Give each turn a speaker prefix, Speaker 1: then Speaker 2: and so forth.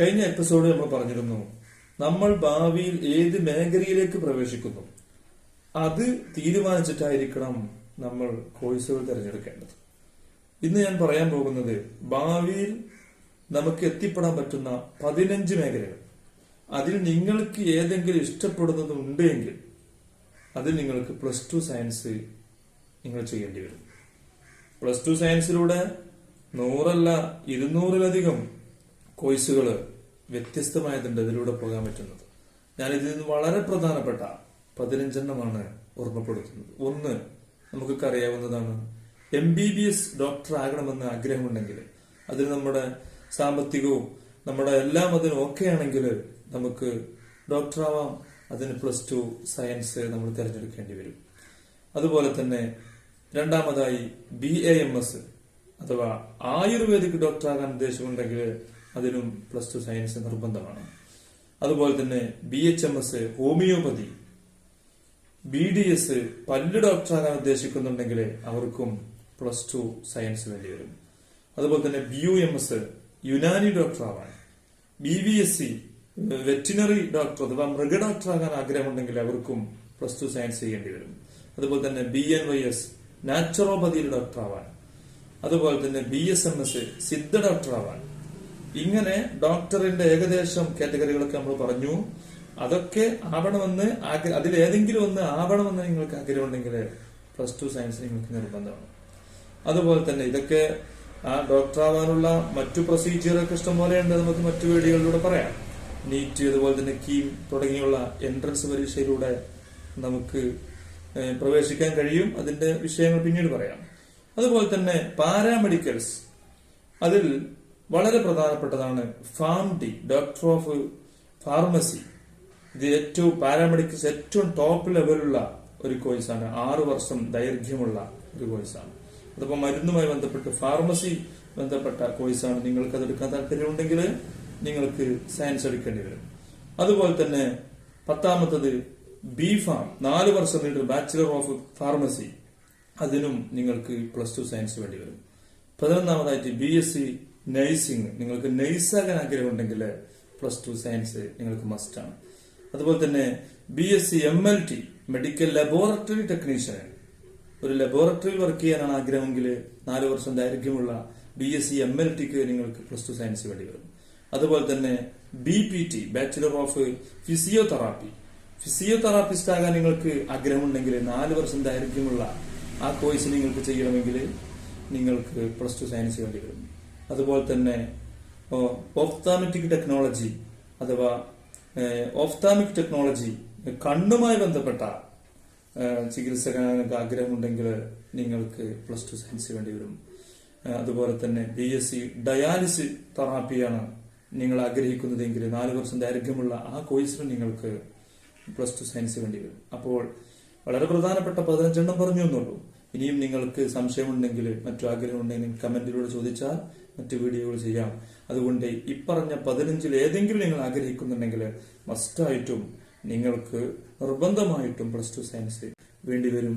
Speaker 1: കഴിഞ്ഞ എപ്പിസോഡ് നമ്മൾ പറഞ്ഞിരുന്നു നമ്മൾ ഭാവിയിൽ ഏത് മേഖലയിലേക്ക് പ്രവേശിക്കുന്നു? അത് തീരുമാനിച്ചിട്ടായിരിക്കണം നമ്മൾ കോഴ്സുകൾ തിരഞ്ഞെടുക്കേണ്ടത്. ഇന്ന് ഞാൻ പറയാൻ പോകുന്നത് ഭാവിയിൽ നമുക്ക് എത്തിപ്പെടാൻ പറ്റുന്ന പതിനഞ്ച് മേഖലകൾ. അതിൽ നിങ്ങൾക്ക് ഏതെങ്കിലും ഇഷ്ടപ്പെടുന്നത് ഉണ്ടെങ്കിൽ അതിൽ നിങ്ങൾക്ക് പ്ലസ് ടു സയൻസ് നിങ്ങൾ ചെയ്യേണ്ടി വരും. പ്ലസ് ടു സയൻസിലൂടെ നൂറല്ല ഇരുന്നൂറിലധികം കോഴ്സുകൾ വ്യത്യസ്തമായതുണ്ട് ഇതിലൂടെ പോകാൻ പറ്റുന്നത്. ഞാൻ ഇതിൽ നിന്ന് വളരെ പ്രധാനപ്പെട്ട പതിനഞ്ചെണ്ണമാണ് ഓർമ്മപ്പെടുത്തുന്നത്. ഒന്ന് നമുക്കൊക്കെ അറിയാവുന്നതാണ് M B B S doctor ആകണമെന്ന് ആഗ്രഹമുണ്ടെങ്കിൽ അതിന് നമ്മുടെ സാമ്പത്തികവും നമ്മുടെ എല്ലാം അതിന് ഓക്കെ ആണെങ്കിൽ നമുക്ക് ഡോക്ടറാവാം അതിന് പ്ലസ് ടു സയൻസ് നമ്മൾ തിരഞ്ഞെടുക്കേണ്ടി വരും. അതുപോലെ തന്നെ രണ്ടാമതായി ബി എ എം എസ് അഥവാ ആയുർവേദിക് ഡോക്ടറാകാൻ ഉദ്ദേശമുണ്ടെങ്കിൽ അതിനും പ്ലസ് ടു സയൻസ് നിർബന്ധമാണ്. അതുപോലെ തന്നെ B H M S homeopathy B D S പല്ല് ഡോക്ടറാകാൻ ഉദ്ദേശിക്കുന്നുണ്ടെങ്കിൽ അവർക്കും പ്ലസ് ടു സയൻസ് വേണ്ടി വരും. അതുപോലെ തന്നെ B U M S Unani ഡോക്ടറാവാൻ B V S C veterinary doctor അഥവാ മൃഗ ഡോക്ടറാകാൻ ആഗ്രഹമുണ്ടെങ്കിൽ അവർക്കും പ്ലസ് ടു സയൻസ് ചെയ്യേണ്ടി വരും. അതുപോലെ തന്നെ ബി എൻ വൈ എസ് നാച്ചുറോപ്പതിയിൽ ഡോക്ടറാവാൻ അതുപോലെ തന്നെ B S M S Siddha ഡോക്ടറാവാൻ ഇങ്ങനെ ഡോക്ടറിന്റെ ഏകദേശം കാറ്റഗറികളൊക്കെ നമ്മൾ പറഞ്ഞു. അതൊക്കെ ആവണമെന്ന് അതിൽ ഏതെങ്കിലും ഒന്ന് ആവണമെന്ന് നിങ്ങൾക്ക് ആഗ്രഹമുണ്ടെങ്കിൽ പ്ലസ് ടു സയൻസ് നിങ്ങൾക്ക് നിർബന്ധമാണ്. അതുപോലെ തന്നെ ഇതൊക്കെ ആ ഡോക്ടർ ആവാനുള്ള മറ്റു പ്രൊസീജിയറൊക്കെ ഇഷ്ടംപോലെ ഉണ്ട്. നമുക്ക് മറ്റു വീഡിയോകളിലൂടെ പറയാം. നീറ്റ് അതുപോലെ തന്നെ കീം തുടങ്ങിയുള്ള എൻട്രൻസ് പരീക്ഷയിലൂടെ നമുക്ക് പ്രവേശിക്കാൻ കഴിയും. അതിന്റെ വിഷയങ്ങൾ പിന്നീട് പറയാം. അതുപോലെ തന്നെ പാരാമെഡിക്കൽസ്. അതിൽ വളരെ പ്രധാനപ്പെട്ടതാണ് Pharm D doctor of pharmacy ഇത് ഏറ്റവും പാരാമെഡിക്കൽസ് ഏറ്റവും ടോപ്പ് ലെവലുള്ള ഒരു കോഴ്സാണ് ആറു വർഷം ദൈർഘ്യമുള്ള ഒരു കോഴ്സാണ് അതിപ്പോ മരുന്നുമായി ബന്ധപ്പെട്ട് ഫാർമസി ബന്ധപ്പെട്ട കോഴ്സാണ് നിങ്ങൾക്ക് അത് എടുക്കാൻ താല്പര്യമുണ്ടെങ്കിൽ നിങ്ങൾക്ക് സയൻസ് എടുക്കേണ്ടി വരും. അതുപോലെ തന്നെ പത്താമത്തത് ബി ഫാം നാല് വർഷം നീണ്ട ബാച്ചിലർ ഓഫ് ഫാർമസി അതിനും നിങ്ങൾക്ക് പ്ലസ് ടു സയൻസ് വേണ്ടി വരും. പതിനൊന്നാമതായിട്ട് ബി എസ് സി നഴ്സിംഗ് നിങ്ങൾക്ക് നഴ്സാകാൻ ആഗ്രഹമുണ്ടെങ്കിൽ പ്ലസ് ടു സയൻസ് നിങ്ങൾക്ക് മസ്റ്റാണ് അതുപോലെ തന്നെ B S C M L T medical laboratory technician ഒരു ലബോറട്ടറിയിൽ വർക്ക് ചെയ്യാനാണ് ആഗ്രഹമെങ്കിൽ നാല് വർഷം ദൈർഘ്യമുള്ള B S C M L tick നിങ്ങൾക്ക് പ്ലസ് ടു സയൻസ് വേണ്ടി വരും. അതുപോലെ തന്നെ B P T bachelor of physiotherapy physiotherapist ആകാൻ നിങ്ങൾക്ക് ആഗ്രഹമുണ്ടെങ്കിൽ നാല് വർഷം ദൈർഘ്യമുള്ള ആ കോഴ്സ് നിങ്ങൾക്ക് ചെയ്യണമെങ്കിൽ നിങ്ങൾക്ക് പ്ലസ് ടു സയൻസ് വേണ്ടി വരും. അതുപോലെ തന്നെ ഓഫ്താമെറ്റിക് ടെക്നോളജി അഥവാ ഓഫ്താമിക് ടെക്നോളജി കണ്ണുമായി ബന്ധപ്പെട്ട ചികിത്സക്കാൻ ആഗ്രഹമുണ്ടെങ്കിൽ നിങ്ങൾക്ക് പ്ലസ് ടു സയൻസ് വേണ്ടി വരും. അതുപോലെ തന്നെ ബി എസ് സി ഡയാലിസിസ് തെറാപ്പിയാണ് നിങ്ങൾ ആഗ്രഹിക്കുന്നതെങ്കിൽ നാല് വർഷം ദൈർഘ്യമുള്ള ആ കോഴ്സിന് നിങ്ങൾക്ക് പ്ലസ് ടു സയൻസ് വേണ്ടി വരും. അപ്പോൾ വളരെ പ്രധാനപ്പെട്ട പതിനഞ്ചെണ്ണം പറഞ്ഞു എന്നുള്ളൂ. ഇനിയും നിങ്ങൾക്ക് സംശയമുണ്ടെങ്കിൽ മറ്റു ആഗ്രഹമുണ്ടെങ്കിൽ കമന്റിലൂടെ ചോദിച്ചാൽ മറ്റു വീഡിയോകൾ ചെയ്യാം. അതുകൊണ്ട് ഇപ്പറഞ്ഞ പതിനഞ്ചിൽ ഏതെങ്കിലും നിങ്ങൾ ആഗ്രഹിക്കുന്നുണ്ടെങ്കിൽ മസ്റ്റായിട്ടും നിങ്ങൾക്ക് നിർബന്ധമായിട്ടും പ്ലസ് ടു സയൻസ് വേണ്ടിവരും